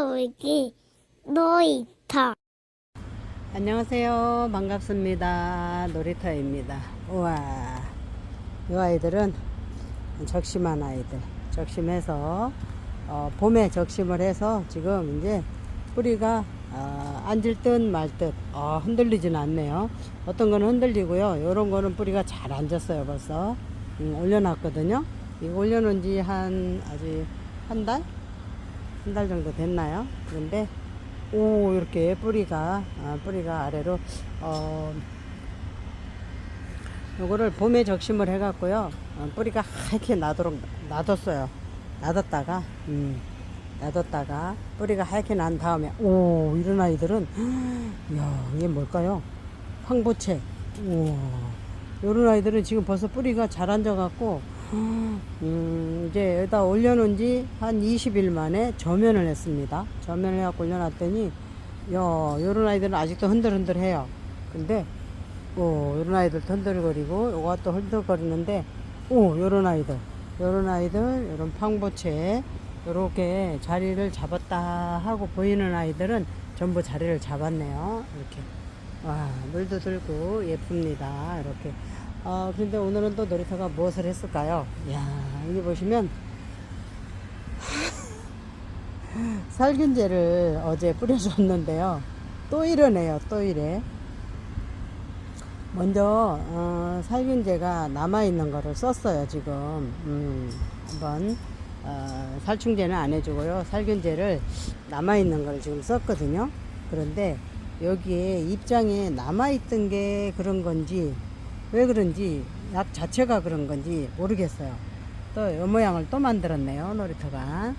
놀기 놀이터 안녕하세요. 반갑습니다. 놀이터입니다. 우와. 이 아이들은 적심한 아이들. 적심해서, 어, 봄에 적심을 해서 지금 이제 뿌리가 어, 앉을 듯 말 듯, 어, 흔들리진 않네요. 어떤 거는 흔들리고요. 요런 거는 뿌리가 잘 앉았어요, 벌써. 음, 올려놨거든요. 이거 올려놓은 지 한, 아직 한 달? 한 달 정도 됐나요? 그런데 오 이렇게 뿌리가 아, 뿌리가 아래로 어 요거를 봄에 적심을 해갖고요 어, 뿌리가 하얗게 나도록 놔뒀어요. 놔뒀다가 음 놔뒀다가 뿌리가 하얗게 난 다음에 오 이런 아이들은 야 이게 뭘까요? 황보채. 우와. 요런 아이들은 지금 벌써 뿌리가 잘 앉아갖고 음, 이제 여기다 올려놓은 지 한 20일 만에 저면을 했습니다. 저면을 해갖고 올려놨더니, 야, 요런 아이들은 아직도 흔들흔들 해요. 근데, 오, 요런 아이들 흔들거리고, 요거 또 흔들거리는데, 오, 요런 아이들, 요런 아이들, 요런 팡보채, 요렇게 자리를 잡았다 하고 보이는 아이들은 전부 자리를 잡았네요. 이렇게. 와, 물도 들고 예쁩니다. 이렇게. 어, 근데 오늘은 또 놀이터가 무엇을 했을까요? 야 여기 보시면, 살균제를 어제 뿌려줬는데요. 또 이러네요. 또 이래. 먼저, 어, 살균제가 남아있는 거를 썼어요, 지금. 음, 한번, 어, 살충제는 안 해주고요. 살균제를 남아있는 거를 지금 썼거든요. 그런데 여기에 입장에 남아있던 게 그런 건지, 왜 그런지 약 자체가 그런 건지 모르겠어요. 또이 모양을 또 만들었네요 놀이터가.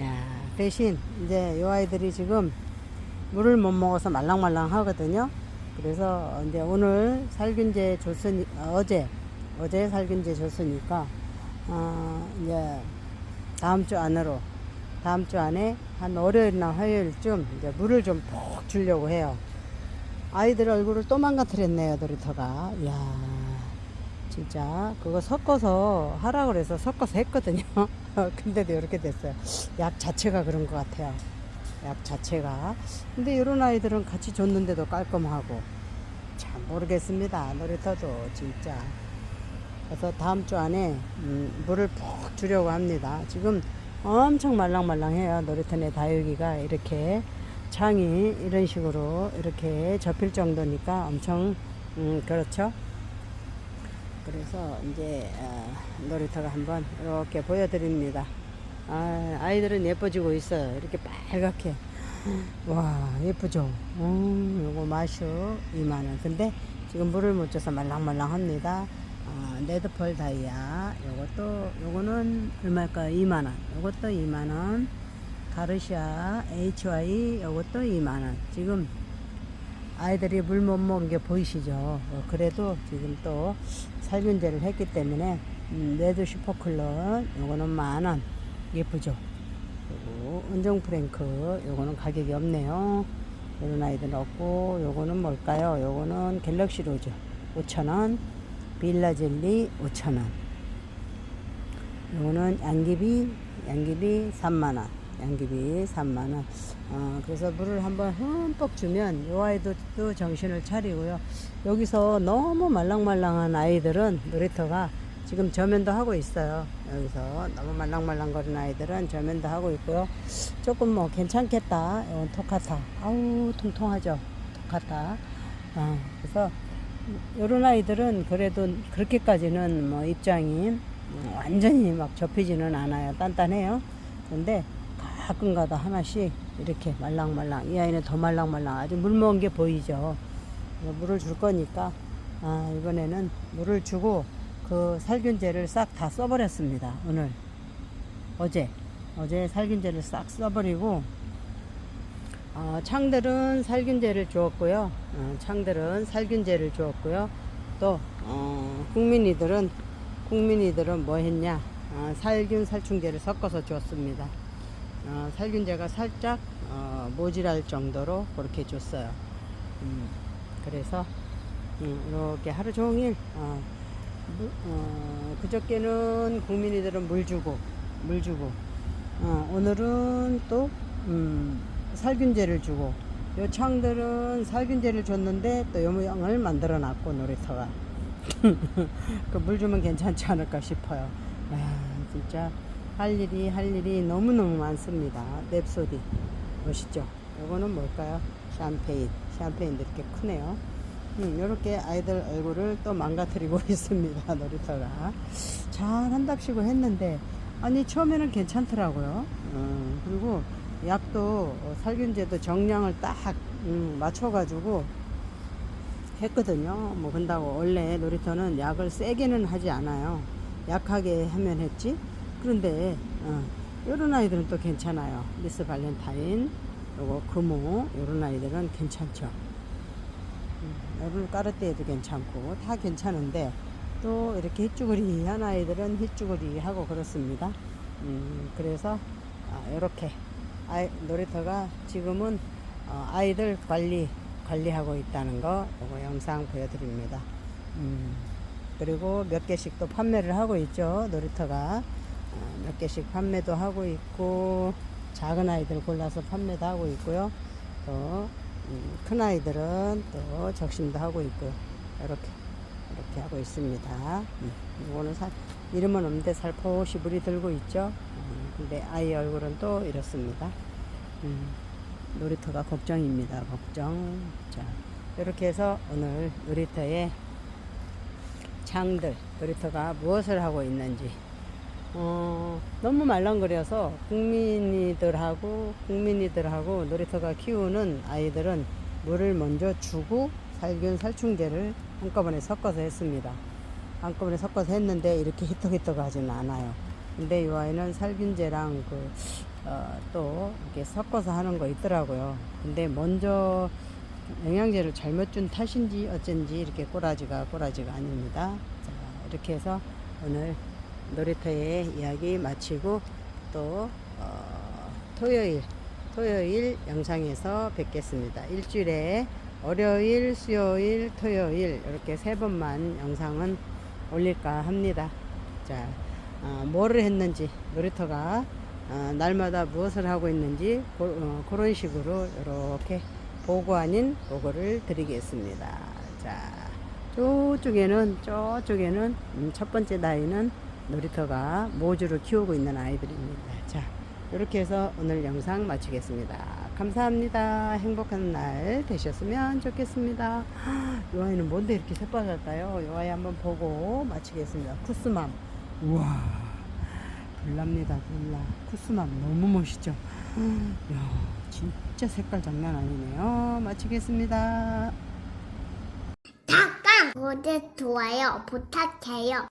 야 대신 이제 이 아이들이 지금 물을 못 먹어서 말랑말랑 하거든요. 그래서 이제 오늘 살균제 줬으니 어제 어제 살균제 줬으니까 어 이제 다음 주 안으로 다음 주 안에 한 월요일이나 화요일쯤 이제 물을 좀 푹 주려고 해요. 아이들 얼굴을 또 망가뜨렸네요, 놀이터가. 이야, 진짜. 그거 섞어서 하라 그래서 섞어서 했거든요. 근데도 이렇게 됐어요. 약 자체가 그런 것 같아요. 약 자체가. 근데 이런 아이들은 같이 줬는데도 깔끔하고. 참 모르겠습니다. 놀이터도 진짜. 그래서 다음 주 안에 음, 물을 푹 주려고 합니다. 지금 엄청 말랑말랑해요. 내 다육이가 이렇게 창이 이런 식으로 이렇게 접힐 정도니까 엄청 음, 그렇죠. 그래서 이제 어, 놀이터가 한번 이렇게 보여드립니다. 아, 아이들은 예뻐지고 있어요. 이렇게 빨갛게. 와 예쁘죠. 음, 요거 마슈 2만원. 근데 지금 물을 못 줘서 말랑말랑합니다. 아, 레드펄 다이아 요것도 요거는 얼마일까요? 2만원. 요것도 2만원. 가르시아 HY 이것도 2만원. 지금 아이들이 물 못 먹은 게 보이시죠? 어, 그래도 지금 또 살균제를 했기 때문에 음, 레드 슈퍼클론 요거는 만원. 예쁘죠? 그리고 은정 프랭크 요거는 가격이 없네요. 이런 아이들은 없고 요거는 뭘까요? 요거는 갤럭시 로즈 5천원. 빌라 젤리 5천원. 요거는 양귀비 양귀비 3만원 양귀비 3만원. 어, 그래서 물을 한번 흠뻑 주면 이 아이도 또 정신을 차리고요. 여기서 너무 말랑말랑한 아이들은 놀이터가 지금 저면도 하고 있어요. 여기서 너무 말랑말랑 거리는 아이들은 저면도 하고 있고요. 조금 뭐 괜찮겠다. 이건 토카타. 아우 통통하죠? 토카타. 어, 그래서 이런 아이들은 그래도 그렇게까지는 뭐 입장이 완전히 막 접히지는 않아요. 단단해요. 근데 가끔가다 하나씩 이렇게 말랑말랑 이 아이는 더 말랑말랑 아주 물 먹은 게 보이죠. 물을 줄 거니까 아, 이번에는 물을 주고 그 살균제를 싹 다 써버렸습니다 오늘. 어제. 어제 살균제를 싹 써버리고 어, 창들은 살균제를 주었고요. 어, 창들은 살균제를 주었고요. 또 어, 국민이들은 국민이들은 뭐 했냐? 어, 살균 살충제를 섞어서 줬습니다 어, 살균제가 살짝 어, 모질할 정도로 그렇게 줬어요. 음, 그래서 음, 이렇게 하루 종일 어, 물, 어, 그저께는 국민이들은 물 주고 물 주고 어, 오늘은 또 음, 살균제를 주고 요 창들은 살균제를 줬는데 또 요 모양을 만들어 놨고 놀이터가 그 물 주면 괜찮지 않을까 싶어요. 아, 진짜 할 일이 할 일이 너무너무 많습니다. 냅소디 멋있죠? 요거는 뭘까요? 샴페인. 샴페인도 이렇게 크네요. 음, 이렇게 아이들 얼굴을 또 망가뜨리고 있습니다. 놀이터가 잘 한답시고 했는데 아니 처음에는 괜찮더라고요. 음, 그리고 약도 어, 살균제도 정량을 딱 음, 맞춰가지고 했거든요. 뭐 근다고 원래 놀이터는 약을 세게는 하지 않아요. 약하게 하면 했지. 그런데 어, 이런 아이들은 또 괜찮아요. 미스 발렌타인, 요거 금호 이런 아이들은 괜찮죠. 여름 까르띠에도 괜찮고 다 괜찮은데 또 이렇게 hit쭈그리한 아이들은 hit쭈그리 하고 그렇습니다. 음, 그래서 아, 이렇게 아이, 놀이터가 지금은 어, 아이들 관리 관리하고 있다는 거 이거 영상 보여드립니다. 음, 그리고 몇 개씩 또 판매를 하고 있죠 놀이터가 어, 몇 개씩 판매도 하고 있고 작은 아이들 골라서 판매도 하고 있고요. 또 음, 큰 아이들은 또 적심도 하고 있고요. 이렇게 이렇게 하고 있습니다. 음, 이거는 살 이름은 없는데 살포시 물이 들고 있죠. 음, 근데 아이 얼굴은 또 이렇습니다. 음, 놀이터가 걱정입니다. 걱정. 자, 이렇게 해서 오늘 놀이터에 장들 놀이터가 무엇을 하고 있는지 어, 너무 말랑거려서 국민이들하고 국민이들하고 놀이터가 키우는 아이들은 물을 먼저 주고 살균 살충제를 한꺼번에 섞어서 했습니다. 한꺼번에 섞어서 했는데 이렇게 히떡히떡하지는 않아요. 근데 이 아이는 살균제랑 그, 어, 또 이렇게 섞어서 하는 거 있더라고요. 근데 먼저 영양제를 잘못 준 탓인지 어쩐지 이렇게 꼬라지가 꼬라지가 아닙니다. 자, 이렇게 해서 오늘 놀이터의 이야기 마치고 또 어, 토요일 토요일 영상에서 뵙겠습니다. 일주일에 월요일, 수요일, 토요일 이렇게 세 번만 영상은 올릴까 합니다. 자, 어, 뭐를 했는지 놀이터가 어, 날마다 무엇을 하고 있는지 고, 어, 그런 식으로 이렇게 보고 아닌 보고를 드리겠습니다. 자, 저쪽에는 저쪽에는 음, 첫 번째 나이는 놀이터가 모주를 키우고 있는 아이들입니다. 자, 이렇게 해서 오늘 영상 마치겠습니다. 감사합니다. 행복한 날 되셨으면 좋겠습니다. 이 아이는 뭔데 이렇게 새빨갛다요? 이 아이 한번 보고 마치겠습니다. 쿠스맘. 우와, 불납니다, 불나. 쿠스맘 너무 멋있죠? 이야, 진짜 색깔 장난 아니네요. 마치겠습니다. 닭강 구독 좋아요 부탁해요.